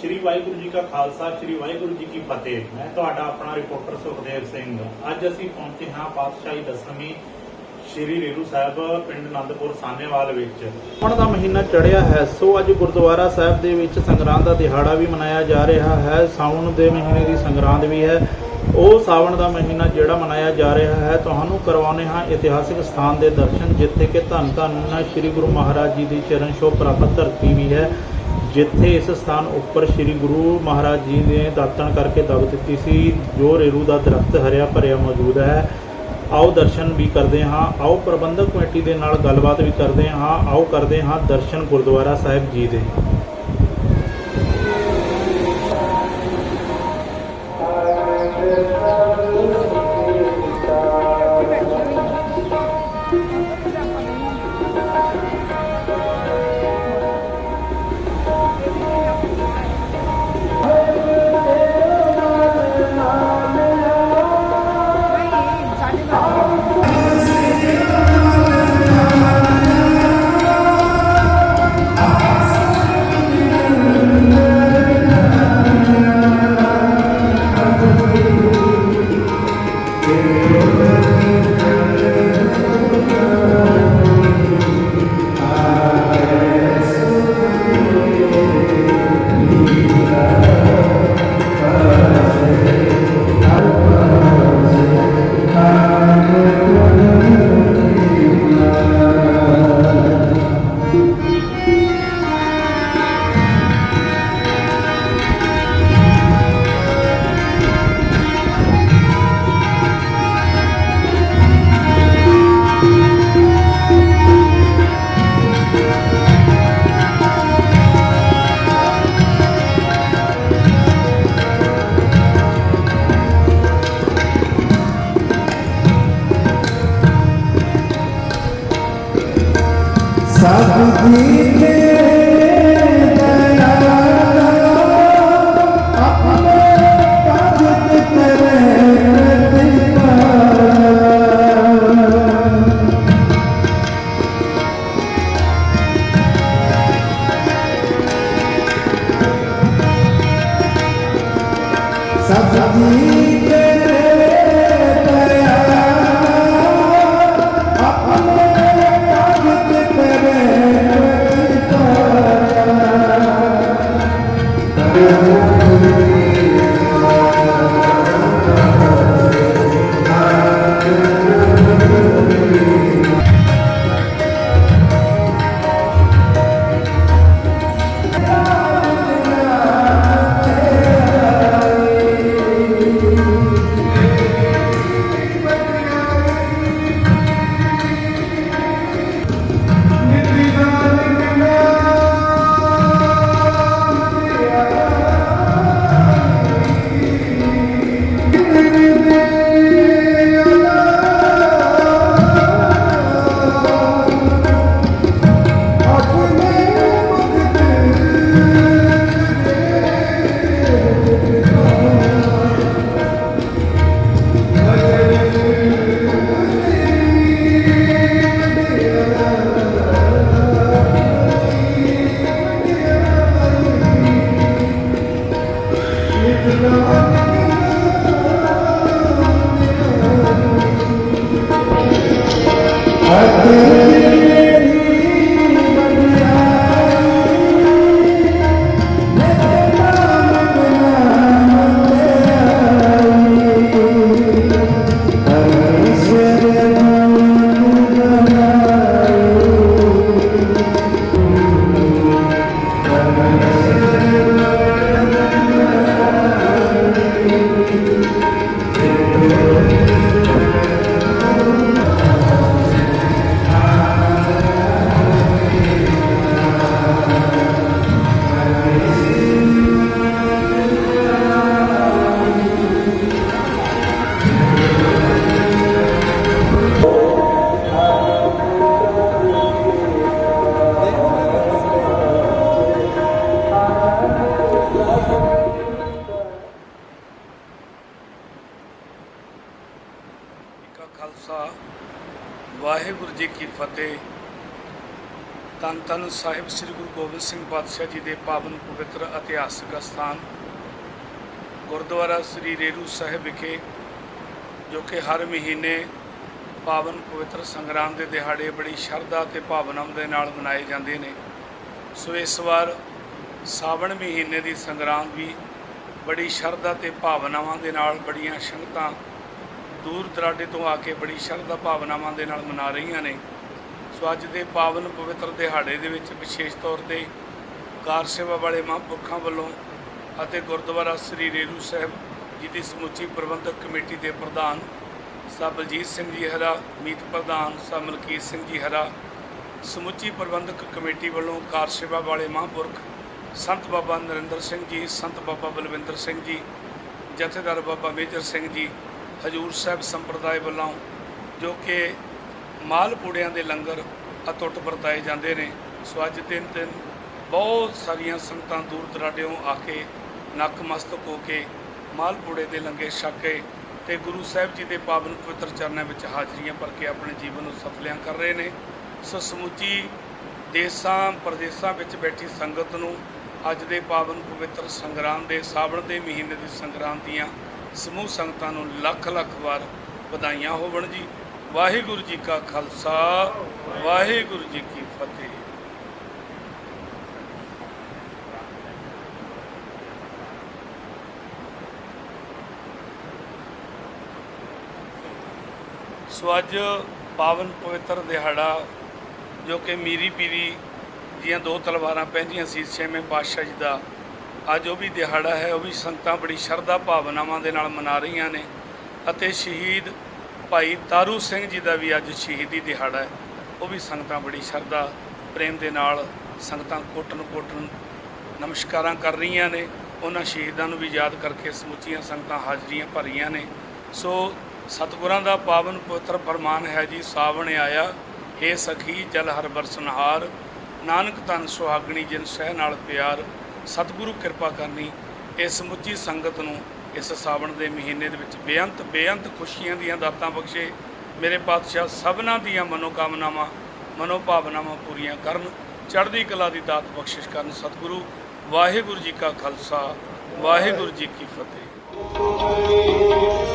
ਸ਼੍ਰੀ ਵਾਹਿਗੁਰੂ ਜੀ ਕਾ ਖਾਲਸਾ, ਸ਼੍ਰੀ ਵਾਹਿਗੁਰੂ ਜੀ ਕੀ ਫਤਿਹ। ਮੈਂ ਤੁਹਾਡਾ ਆਪਣਾ ਰਿਪੋਰਟਰ ਸੁਖਦੇਵ ਸਿੰਘ। ਅੱਜ ਅਸੀਂ ਪਹੁੰਚੇ ਹਾਂ ਪਾਤਸ਼ਾਹੀ ਦਸਵੀਂ ਸ਼੍ਰੀ ਰੇਰੂ ਸਾਹਿਬ ਪਿੰਡ ਆਨੰਦਪੁਰ ਸਾਨੇਵਾਲ ਵਿੱਚ। ਹੁਣ ਦਾ ਮਹੀਨਾ ਚੜਿਆ ਹੈ, ਸੋ ਅੱਜ ਗੁਰਦੁਆਰਾ ਸਾਹਿਬ ਦੇ ਵਿੱਚ ਸੰਗਰਾਂਦ ਦਾ ਦਿਹਾੜਾ ਵੀ ਮਨਾਇਆ ਜਾ ਰਿਹਾ ਹੈ। ਸਾਵਣ ਦੇ ਮਹੀਨੇ ਦੀ ਸੰਗਰਾਂਦ ਵੀ ਹੈ। ਉਹ ਸਾਵਣ ਦਾ ਮਹੀਨਾ ਜਿਹੜਾ ਮਨਾਇਆ ਜਾ ਰਿਹਾ ਹੈ, ਤੁਹਾਨੂੰ ਕਰਵਾਉਨੇ ਹਾਂ ਇਤਿਹਾਸਿਕ ਸਥਾਨ ਦੇ ਦਰਸ਼ਨ, ਜਿੱਥੇ ਕਿ ਧੰਨ ਧੰਨ ਸ੍ਰੀ ਗੁਰੂ ਮਹਾਰਾਜ ਜੀ ਦੀ ਚਰਨ ਛੋਹ ਪ੍ਰਾਪਤ ਧਰਤੀ ਵੀ ਹੈ, ਜਿੱਥੇ ਇਸ ਸਥਾਨ ਉੱਪਰ ਸ੍ਰੀ ਗੁਰੂ ਮਹਾਰਾਜ ਜੀ ਨੇ ਦਾਤਣ ਕਰਕੇ ਦਬ ਦਿੱਤੀ ਸੀ, ਜੋ ਰੇਰੂ ਦਾ ਦਰਖਤ ਹਰਿਆ ਭਰਿਆ ਮੌਜੂਦ ਹੈ। ਆਓ ਦਰਸ਼ਨ ਵੀ ਕਰਦੇ ਹਾਂ, ਆਓ ਪ੍ਰਬੰਧਕ ਕਮੇਟੀ ਦੇ ਨਾਲ ਗੱਲਬਾਤ ਵੀ ਕਰਦੇ ਹਾਂ, ਆਓ ਕਰਦੇ ਹਾਂ ਦਰਸ਼ਨ ਗੁਰਦੁਆਰਾ ਸਾਹਿਬ ਜੀ ਦੇ। I'll be ਜੀ ਕੀ ਫਤਿਹ। ਧੰਨ ਧੰਨ ਸਾਹਿਬ ਸ੍ਰੀ ਗੁਰੂ ਗੋਬਿੰਦ ਸਿੰਘ ਪਾਤਸ਼ਾਹ ਜੀ ਦੇ ਪਾਵਨ ਪਵਿੱਤਰ ਇਤਿਹਾਸਕ ਸਥਾਨ ਗੁਰਦੁਆਰਾ ਸ੍ਰੀ ਰੇਰੂ ਸਾਹਿਬ ਵਿਖੇ, ਜੋ ਕਿ ਹਰ ਮਹੀਨੇ ਪਾਵਨ ਪਵਿੱਤਰ ਸੰਗਰਾਮ ਦੇ ਦਿਹਾੜੇ ਬੜੀ ਸ਼ਰਧਾ ਤੇ ਭਾਵਨਾਵਾਂ ਦੇ ਨਾਲ ਮਨਾਏ ਜਾਂਦੇ ਨੇ। ਸੋ ਇਸ ਵਾਰ ਸਾਵਣ ਮਹੀਨੇ ਦੀ ਸੰਗਰਾਮ ਵੀ ਬੜੀ ਸ਼ਰਧਾ ਤੇ ਭਾਵਨਾਵਾਂ ਦੇ ਨਾਲ ਬੜੀਆਂ ਸੰਗਤਾਂ ਦੂਰ ਦਰਾਡੇ ਤੋਂ ਆ ਕੇ ਬੜੀ ਸ਼ਰਧਾ ਭਾਵਨਾਵਾਂ ਦੇ ਨਾਲ ਮਨਾ ਰਹੀਆਂ ਨੇ। ਸੋ ਅੱਜ ਦੇ ਪਾਵਨ ਪਵਿੱਤਰ ਦਿਹਾੜੇ ਦੇ ਵਿੱਚ ਵਿਸ਼ੇਸ਼ ਤੌਰ ਤੇ ਕਾਰ ਸੇਵਾ ਵਾਲੇ ਮਹਾਂਪੁਰਖਾਂ ਵੱਲੋਂ ਅਤੇ ਗੁਰਦੁਆਰਾ ਸ੍ਰੀ ਰੇਰੂ ਸਾਹਿਬ ਜੀ ਦੀ ਸਮੁੱਚੀ ਪ੍ਰਬੰਧਕ ਕਮੇਟੀ ਦੇ ਪ੍ਰਧਾਨ ਸਾਹਿਬ ਬਲਜੀਤ ਸਿੰਘ ਜੀ ਹਰਾ, ਮੀਤ ਪ੍ਰਧਾਨ ਸਾਹਿਬ ਮਲਕੀਤ ਸਿੰਘ ਜੀ ਹਰਾ, ਸਮੁੱਚੀ ਪ੍ਰਬੰਧਕ ਕਮੇਟੀ ਵੱਲੋਂ ਕਾਰ ਸੇਵਾ ਵਾਲੇ ਮਹਾਂਪੁਰਖ ਸੰਤ ਬਾਬਾ ਨਰਿੰਦਰ ਸਿੰਘ ਜੀ, ਸੰਤ ਬਾਬਾ ਬਲਵਿੰਦਰ ਸਿੰਘ ਜੀ, ਜਥੇਦਾਰ ਬਾਬਾ ਮੇਜਰ ਸਿੰਘ ਜੀ ਹਜੂਰ ਸਾਹਿਬ ਸੰਪਰਦਾਇ ਵੱਲੋਂ, ਜੋ ਕਿ ਮਾਲ ਪੂੜਿਆਂ ਦੇ ਲੰਗਰ ਅਤੁੱਟ ਵਰਤਾਏ ਜਾਂਦੇ ਨੇ, ਸੋ ਅੱਜ ਦਿਨ ਦਿਨ ਬਹੁਤ ਸਾਰੀਆਂ ਸੰਗਤਾਂ ਦੂਰ ਦਰਾਡਿਓਂ ਆ ਕੇ ਨਕਮਸਤਕ ਹੋ ਕੇ ਮਾਲ ਪੂੜੇ ਦੇ ਲੰਗੇ ਛਕ ਕੇ ਤੇ ਗੁਰੂ ਸਾਹਿਬ ਜੀ ਦੇ ਪਾਵਨ ਪਵਿੱਤਰ ਚਰਨਾਂ ਵਿੱਚ ਹਾਜ਼ਰੀਆਂ ਭਰ ਕੇ ਆਪਣੇ ਜੀਵਨ ਨੂੰ ਸਫਲਿਆਂ ਕਰ ਰਹੇ ਨੇ। ਸੋ ਸਮੁੱਚੀ ਦੇਸਾਂ ਪ੍ਰਦੇਸਾਂ ਵਿੱਚ ਬੈਠੀ ਸੰਗਤ ਨੂੰ ਅੱਜ ਦੇ ਪਾਵਨ ਪਵਿੱਤਰ ਸੰਗਰਾਮ ਦੇ, ਸਾਵਣ ਦੇ ਮਹੀਨੇ ਦੀ ਸੰਗਰਾਮ ਦੀਆਂ ਸਮੂਹ ਸੰਗਤਾਂ ਨੂੰ ਲੱਖ ਲੱਖ ਵਾਰ ਵਧਾਈਆਂ ਹੋਵਣ ਜੀ। ਵਾਹਿਗੁਰੂ ਜੀ ਕਾ ਖਾਲਸਾ, ਵਾਹਿਗੁਰੂ ਜੀ ਕੀ ਫਤਿਹ। ਸੋ ਅੱਜ ਪਾਵਨ ਪਵਿੱਤਰ ਦਿਹਾੜਾ, ਜੋ ਕਿ ਮੀਰੀ ਪੀਰੀ ਦੀਆਂ ਦੋ ਤਲਵਾਰਾਂ ਪਹਿੰਦੀਆਂ ਸੀ, ਛੇਵੇਂ ਪਾਤਸ਼ਾਹ ਜੀ ਦਾ ਅੱਜ ਉਹ ਵੀ ਦਿਹਾੜਾ ਹੈ, ਉਹ ਵੀ ਸੰਗਤਾਂ ਬੜੀ ਸ਼ਰਧਾ ਭਾਵਨਾਵਾਂ ਦੇ ਨਾਲ ਮਨਾ ਰਹੀਆਂ ਨੇ ਅਤੇ ਸ਼ਹੀਦ ਭਾਈ ਤਾਰੂ ਸਿੰਘ ਜੀ ਦਾ ਵੀ ਅੱਜ ਸ਼ਹੀਦੀ ਦਿਹਾੜਾ ਹੈ। ਉਹ ਵੀ ਸੰਗਤਾਂ ਬੜੀ ਸ਼ਰਧਾ, ਪ੍ਰੇਮ ਦੇ ਨਾਲ ਸੰਗਤਾਂ ਕੋਟਨ ਕੋਟਨ ਨਮਸਕਾਰਾਂ ਕਰ ਰਹੀਆਂ ਨੇ। ਉਹਨਾਂ ਸ਼ਹੀਦਾਂ ਨੂੰ ਵੀ ਯਾਦ ਕਰਕੇ ਸਮੁੱਚੀਆਂ ਸੰਗਤਾਂ ਹਾਜ਼ਰੀਆਂ ਭਰੀਆਂ ਨੇ। ਸੋ ਸਤਿਗੁਰਾਂ ਦਾ ਪਾਵਨ ਪਵਿੱਤਰ ਫਰਮਾਨ ਹੈ ਜੀ, ਸਾਵਣ ਆਇਆ ਏ ਸਖੀ ਜਲ ਹਰ ਬਰਸਨਹਾਰ। ਨਾਨਕ ਤਨ ਸੁਹਾਗਣੀ ਜਿਨ ਸਹਿ ਨਾਲ ਪਿਆਰ। ਸਤਿਗੁਰੂ ਕਿਰਪਾ ਕਰਨੀ ਇਸ ਸਮੁੱਚੀ ਸੰਗਤ ਨੂੰ ਇਸ ਸਾਵਣ ਦੇ ਮਹੀਨੇ ਦੇ ਵਿੱਚ ਬੇਅੰਤ ਬੇਅੰਤ ਖੁਸ਼ੀਆਂ ਦੀਆਂ ਦਾਤਾਂ ਬਖਸ਼ੇ, ਮੇਰੇ ਪਾਤਸ਼ਾਹ ਸਭਨਾਂ ਦੀਆਂ ਮਨੋਕਾਮਨਾਵਾਂ, ਮਨੋਭਾਵਨਾਵਾਂ ਪੂਰੀਆਂ ਕਰਨ, ਚੜ੍ਹਦੀ ਕਲਾ ਦੀ ਦਾਤ ਬਖਸ਼ਿਸ਼ ਕਰਨ ਸਤਿਗੁਰੂ, ਵਾਹਿਗੁਰੂ ਜੀ ਕਾ ਖਾਲਸਾ, ਵਾਹਿਗੁਰੂ ਜੀ ਕੀ ਫਤਿਹ।